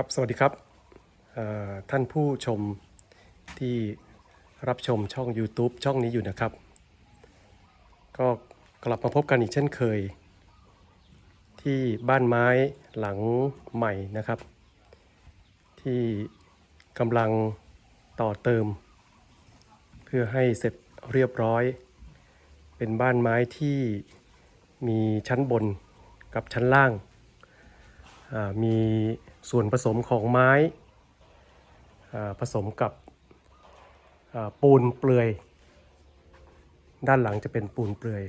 ครับสวัสดีครับท่านผู้ชมที่รับชมช่อง YouTube ช่องนี้อยู่นะครับ ก็กลับมาพบกันอีกเช่นเคย ที่บ้านไม้หลังใหม่นะครับ ที่กำลังต่อเติม เพื่อให้เสร็จเรียบร้อย เป็นบ้านไม้ที่มีชั้นบนกับชั้นล่างมี ส่วนผสมของไม้ผสมกับปูนเปลือย ด้านหลังจะเป็นปูนเปลือย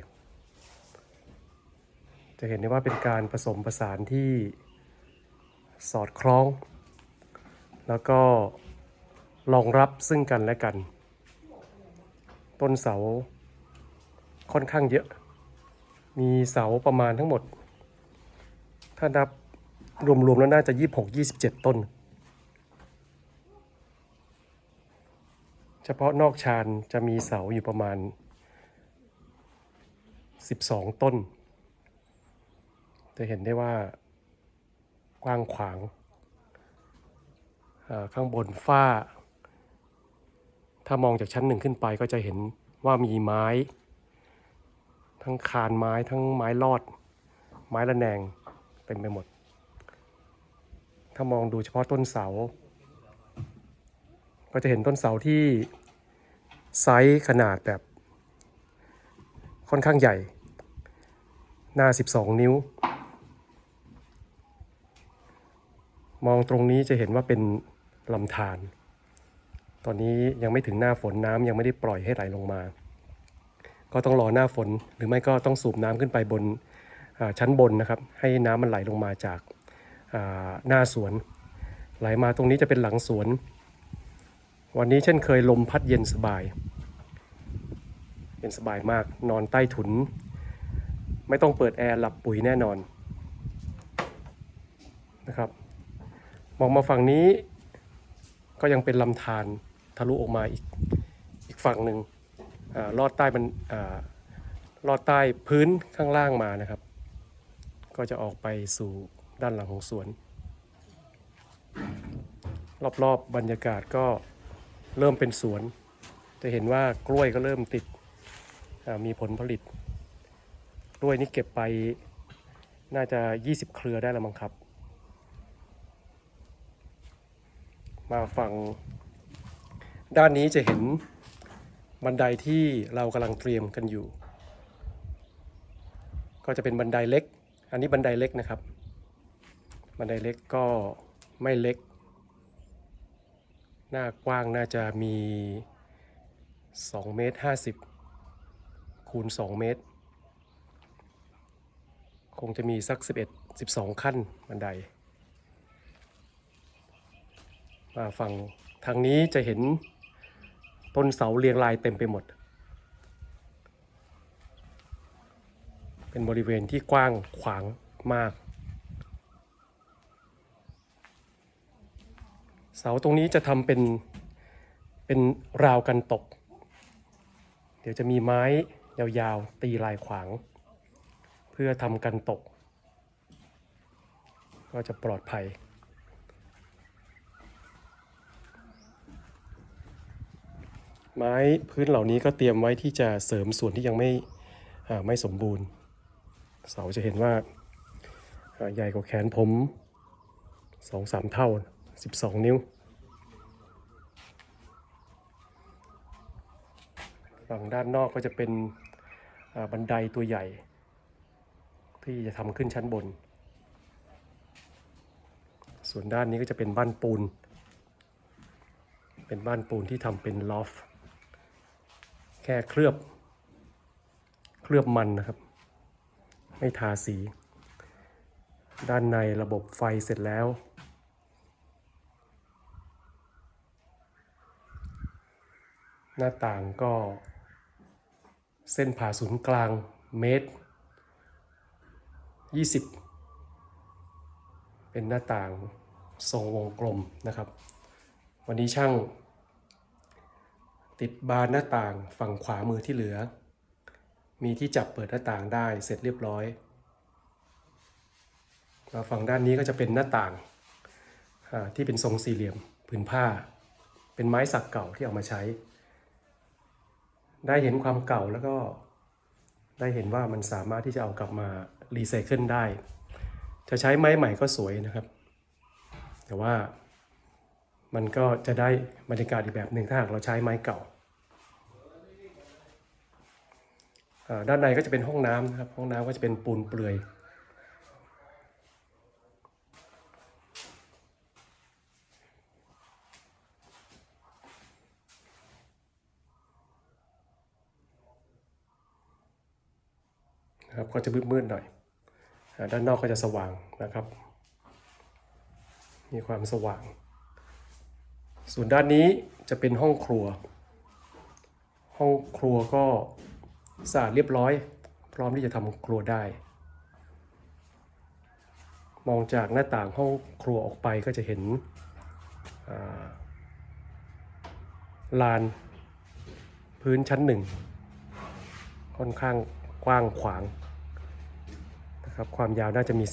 จะเห็นได้ว่าเป็นการผสมผสานที่สอดคล้อง แล้วก็รองรับซึ่งกันและกัน ต้นเสาค่อนข้างเยอะ มีเสาประมาณทั้งหมด ถ้านับ รวมๆแล้วน่าจะ26 27ต้น เฉพาะนอกชานจะมีเสาอยู่ประมาณ12ต้น จะเห็นได้ว่ากว้างขวาง ข้างบนฝ้า ถ้ามองจากชั้นหนึ่งขึ้นไปก็จะเห็นว่ามีไม้ ทั้งคานไม้ทั้งไม้ลอด ไม้ระแนงเต็มไปหมด ถ้ามองดูเฉพาะต้นเสา ก็จะเห็นต้นเสาที่ไซส์ขนาดแบบ ค่อนข้างใหญ่ หน้า 12 นิ้ว มองตรงนี้จะเห็นว่าเป็นลำธารตอนนี้ยังไม่ถึงหน้าฝนน้ำยังไม่ได้ปล่อยให้ไหลลงมา ก็ต้องรอหน้าฝนหรือไม่ก็ต้องสูบน้ำขึ้นไปบนชั้นบนนะครับ ให้น้ำมันไหลลงมาจาก หน้าสวน ไหลมาตรงนี้จะเป็นหลังสวน วันนี้เช่นเคยลมพัดเย็นสบาย เย็นสบายมากนอนใต้ถุน ไม่ต้องเปิดแอร์หลับปุ๋ยแน่นอนนะครับมองมาฝั่งนี้ก็ยังเป็นลำธารทะลุออกมาอีกอีกฝั่งหนึ่งอลอดใต้มันอลอดใต้พื้นข้างล่างมานะครับ ก็จะออกไปสู่ ด้านหลังของสวน รอบๆบบรรยากาศก็เริ่มเป็นสวน จะเห็นว่ากล้วยก็เริ่มติดมีผลผลิต กล้วยนี่เก็บไปน่าจะ 20 เครือได้แล้วมั้งครับ มาฝั่งด้านนี้จะเห็นบันไดที่เรากำลังเตรียมกันอยู่ ก็จะเป็นบันไดเล็ก อันนี้บันไดเล็กนะครับ บันไดเล็กก็ไม่เล็ก หน้ากว้างน่าจะมี2เมตร50คูณ2เมตร คงจะมีสัก 11 12 ขั้นบันได มาฝั่งทางนี้จะเห็นต้นเสาเรียงรายเต็มไปหมด เป็นบริเวณที่กว้างขวางมาก เสาตรงนี้จะทำเป็นเป็นราวกันตก เดี๋ยวจะมีไม้ยาวๆตีลายขวาง เพื่อทำกันตก ก็จะปลอดภัยไม้พื้นเหล่านี้ก็เตรียมไว้ที่จะเสริมส่วนที่ยังไม่ไม่สมบูรณ์ เสาจะเห็นว่าใหญ่กว่าแขนผมสองสามเท่า 12 นิ้ว ฝั่งด้านนอกก็จะเป็นบันไดตัวใหญ่ ที่จะทำขึ้นชั้นบน ส่วนด้านนี้ก็จะเป็นบ้านปูน เป็นบ้านปูนที่ทำเป็นลอฟแค่เคลือบ เคลือบมันนะครับ ไม่ทาสี ด้านในระบบไฟเสร็จแล้ว หน้าต่างก็เส้นผ่าศูนย์กลางเมตร 20 เป็นหน้าต่างทรงวงกลมนะครับ วันนี้ช่าง ติดบานหน้าต่างฝั่งขวามือที่เหลือ มีที่จับเปิดหน้าต่างได้เสร็จเรียบร้อยมาฝั่งด้านนี้ก็จะเป็นหน้าต่างที่เป็นทรงสี่เหลี่ยมผืนผ้า เป็นไม้สักเก่าที่เอามาใช้ ได้เห็นความเก่าแล้วก็ได้เห็นว่ามันสามารถที่จะเอากลับมารีไซเคิลได้ จะใช้ไม้ใหม่ก็สวยนะครับ แต่ว่ามันก็จะได้บรรยากาศอีกแบบหนึ่งถ้าหากเราใช้ไม้เก่าอ่าด้านในก็จะเป็นห้องน้ำนะครับ ห้องน้ำก็จะเป็นปูนเปลือย นะครับก็จะมืดๆหน่อย ด้านนอกก็จะสว่างนะครับ มีความสว่าง ส่วนด้านนี้จะเป็นห้องครัว ห้องครัวก็สะอาดเรียบร้อย พร้อมที่จะทำครัวได้ มองจากหน้าต่างห้องครัวออกไปก็จะเห็นลานพื้นชั้นหนึ่งค่อนข้างกว้างขวาง นะครับ ความยาวน่าจะมี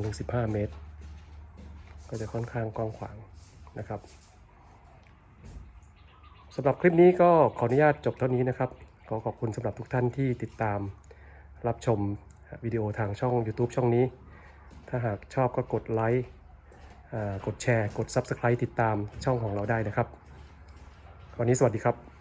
12-15 เมตร ก็จะค่อนข้างกว้างขวางนะครับสำหรับคลิปนี้ก็ขออนุญาตจบเท่านี้นะครับ ขอขอบคุณสำหรับทุกท่านที่ติดตามรับชมวิดีโอทางช่อง YouTube ช่องนี้ ถ้าหากชอบก็กดไลค์กดแชร์ กด Subscribe ติดตามช่องของเราได้นะครับ วันนี้สวัสดีครับ